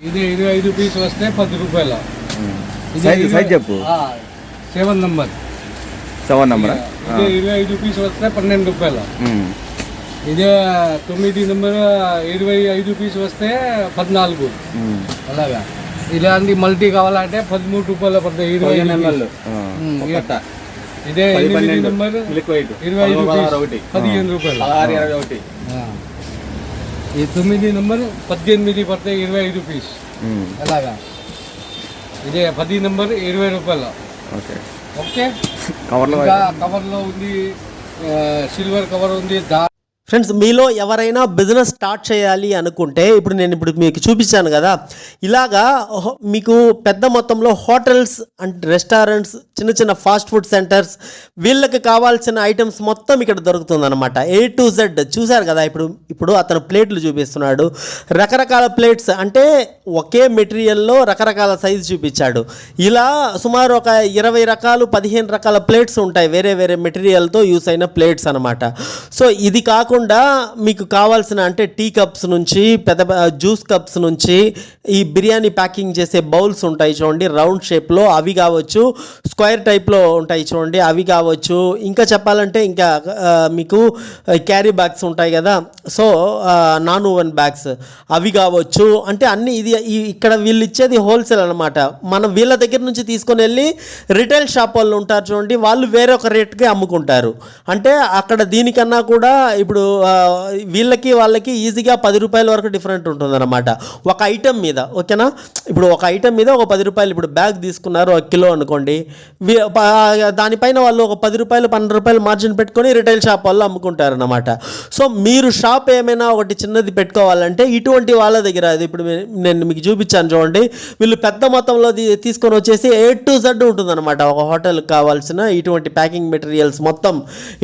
ఇది ఇరవై ఐదు పీస్ వస్తే పది రూపాయలు. సైజ్ చెప్పు. ఆ, సెవెన్ నంబర్ సెవెన్ నెంబరా ఇది ఇరవై ఐదు పీస్ వస్తే పన్నెండు రూపాయలు. ఇది తొమ్మిది నెంబర్ ఇరవై ఐదు పీస్ వస్తే పద్నాలుగు. అలాగా. ఇలాంటి మల్టీ కావాలంటే పదమూడు రూపాయలు పడతాయి ఇరవై ఇక- ఇదే ఎనిమిది నెంబర్ ఇరవై ఐదు పీస్ పదిహేను రూపాయలు. ఆ. ఈ తొమ్మిది నెంబర్ పద్దెనిమిది పడతాయి ఇరవై ఐదు పీస్. అలాగా ఇదే పది నెంబర్ ఇరవై రూపాయలు. ఓకే. ఓకే? కవర్లో కవర్లో ఉంది సిల్వర్ కవర్ ఉంది దా ఫ్రెండ్స్ మీలో ఎవరైనా బిజినెస్ స్టార్ట్ చేయాలి అనుకుంటే ఇప్పుడు నేను ఇప్పుడు మీకు చూపించాను కదా ఇలాగా మీకు పెద్ద మొత్తంలో హోటల్స్ అండ్ రెస్టారెంట్స్ చిన్న చిన్న ఫాస్ట్ ఫుడ్ సెంటర్స్ వీళ్ళకి కావాల్సిన ఐటమ్స్ మొత్తం ఇక్కడ దొరుకుతుంది అనమాట ఏ టు జెడ్ చూశారు కదా ఇప్పుడు ఇప్పుడు అతను ప్లేట్లు చూపిస్తున్నాడు. రకరకాల ప్లేట్స్ అంటే ఒకే మెటీరియల్లో రకరకాల సైజు చూపించాడు. ఇలా సుమారు ఒక ఇరవై రకాలు పదిహేను రకాల ప్లేట్స్ ఉంటాయి వేరే వేరే మెటీరియల్తో యూస్ అయిన ప్లేట్స్ అనమాట సో ఇది కాకుండా కాకుండా మీకు కావాల్సిన అంటే టీ కప్స్ నుంచి పెద్ద జ్యూస్ కప్స్ నుంచి ఈ బిర్యానీ ప్యాకింగ్ చేసే బౌల్స్ ఉంటాయి చూడండి రౌండ్ షేప్లో అవి కావచ్చు స్క్వేర్ టైప్లో ఉంటాయి చూడండి అవి కావచ్చు. ఇంకా చెప్పాలంటే ఇంకా మీకు క్యారీ బ్యాగ్స్ ఉంటాయి కదా సో నాన్ ఓవెన్ బ్యాగ్స్ అవి కావచ్చు. అంటే అన్ని ఇది ఇక్కడ వీళ్ళు ఇచ్చేది హోల్సేల్ అనమాట మనం వీళ్ళ దగ్గర నుంచి తీసుకొని వెళ్ళి రిటైల్ షాప్ వాళ్ళు ఉంటారు చూడండి వాళ్ళు వేరొక రేట్కి అమ్ముకుంటారు. అంటే అక్కడ దీనికన్నా కూడా ఇప్పుడు వీళ్ళకి వాళ్ళకి ఈజీగా పది రూపాయల వరకు డిఫరెంట్ ఉంటుందన్నమాట. ఒక ఐటెం మీద ఓకేనా? ఇప్పుడు ఒక ఐటెం మీద ఒక పది రూపాయలు ఇప్పుడు బ్యాగ్ తీసుకున్నారు ఒక కిలో అనుకోండి. దానిపైన వాళ్ళు ఒక పది రూపాయలు పన్నెండు రూపాయలు మార్జిన్ పెట్టుకొని రిటైల్ షాప్ వాళ్ళు అమ్ముకుంటారు అనమాట సో మీరు షాప్ ఏమైనా ఒకటి చిన్నది పెట్టుకోవాలంటే ఇటువంటి వాళ్ళ దగ్గర అది ఇప్పుడు నేను మీకు చూపించాను చూడండి. వీళ్ళు పెద్ద మొత్తంలో తీసుకొని వచ్చేసి ఏ టు జెడ్ ఉంటుందన్నమాట. ఒక హోటల్కి కావాల్సిన ఇటువంటి ప్యాకింగ్ మెటీరియల్స్ మొత్తం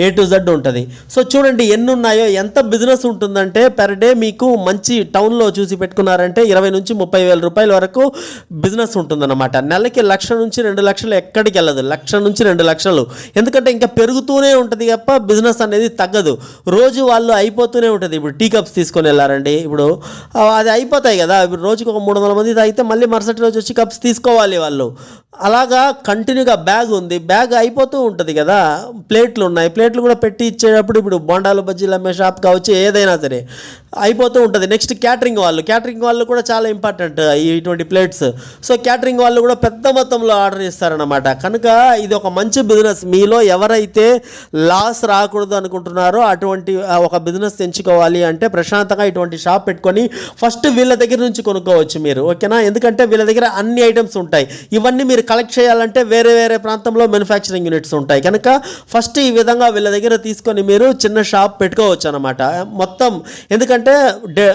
ఏ టు జెడ్ ఉంటుంది. సో చూడండి ఎన్ని ఉన్నాయి? ఎంత బిజినెస్ ఉంటుందంటే పెర్ డే మీకు మంచి టౌన్లో చూసి పెట్టుకున్నారంటే ఇరవై నుంచి ముప్పై వేల రూపాయల వరకు బిజినెస్ ఉంటుందన్నమాట. నెలకి లక్ష నుంచి రెండు లక్షలు ఎక్కడికి వెళ్ళదు. లక్ష నుంచి రెండు లక్షలు. ఎందుకంటే ఇంకా పెరుగుతూనే ఉంటుంది తప్ప బిజినెస్ అనేది తగ్గదు. రోజు వాళ్ళు అయిపోతూనే ఉంటుంది. ఇప్పుడు టీ కప్స్ తీసుకొని వెళ్ళారండి. ఇప్పుడు అది అయిపోతాయి కదా. ఇప్పుడు రోజుకి ఒక మూడు వందల మంది తాగితే మళ్ళీ మరుసటి రోజు వచ్చి కప్స్ తీసుకోవాలి వాళ్ళు. అలాగా కంటిన్యూగా బ్యాగ్ ఉంది. బ్యాగ్ అయిపోతూ ఉంటుంది కదా. ప్లేట్లు ఉన్నాయి. ప్లేట్లు కూడా పెట్టి ఇచ్చేటప్పుడు ఇప్పుడు బొండాలు బజ్జీలు అమ్మే షాప్ కావచ్చు ఏదైనా సరే అయిపోతూ ఉంటుంది. నెక్స్ట్ క్యాటరింగ్ వాళ్ళు. క్యాటరింగ్ వాళ్ళు కూడా చాలా ఇంపార్టెంట్ ఇటువంటి ప్లేట్స్. సో క్యాటరింగ్ వాళ్ళు కూడా పెద్ద మొత్తంలో ఆర్డర్ ఇస్తారనమాట కనుక ఇది ఒక మంచి బిజినెస్. మీలో ఎవరైతే లాస్ రాకూడదు అనుకుంటున్నారో అటువంటి ఒక బిజినెస్ ఎంచుకోవాలి అంటే ప్రశాంతంగా ఇటువంటి షాప్ పెట్టుకొని ఫస్ట్ వీళ్ళ దగ్గర నుంచి కొనుక్కోవచ్చు మీరు. ఓకేనా? ఎందుకంటే వీళ్ళ దగ్గర అన్ని ఐటమ్స్ ఉంటాయి. ఇవన్నీ మీరు కలెక్ట్ చేయాలంటే వేరే వేరే ప్రాంతంలో మ్యానుఫ్యాక్చరింగ్ యూనిట్స్ ఉంటాయి. కనుక ఫస్ట్ ఈ విధంగా వీళ్ళ దగ్గర తీసుకొని మీరు చిన్న షాప్ పెట్టుకోవచ్చు అనమాట మొత్తం ఎందుకంటే డే-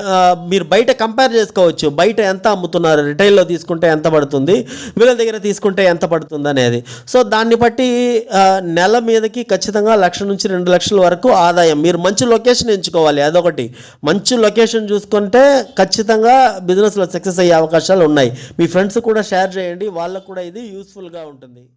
మీరు బయట కంపేర్ చేసుకోవచ్చు. బయట ఎంత అమ్ముతున్నారు? రిటైల్లో తీసుకుంటే ఎంత పడుతుంది? వీళ్ళ దగ్గర తీసుకుంటే ఎంత పడుతుంది అనేది. సో దాన్ని బట్టి నెల మీదకి ఖచ్చితంగా లక్ష నుంచి రెండు లక్షల వరకు ఆదాయం. మీరు మంచి లొకేషన్ ఎంచుకోవాలి. అదొకటి. మంచి లొకేషన్ చూసుకుంటే ఖచ్చితంగా బిజినెస్లో సక్సెస్ అయ్యే అవకాశాలు ఉన్నాయి. మీ ఫ్రెండ్స్ కూడా షేర్ చేయండి. వాళ్ళకు కూడా ఇది యూస్ఫుల్గా ఉంటుంది.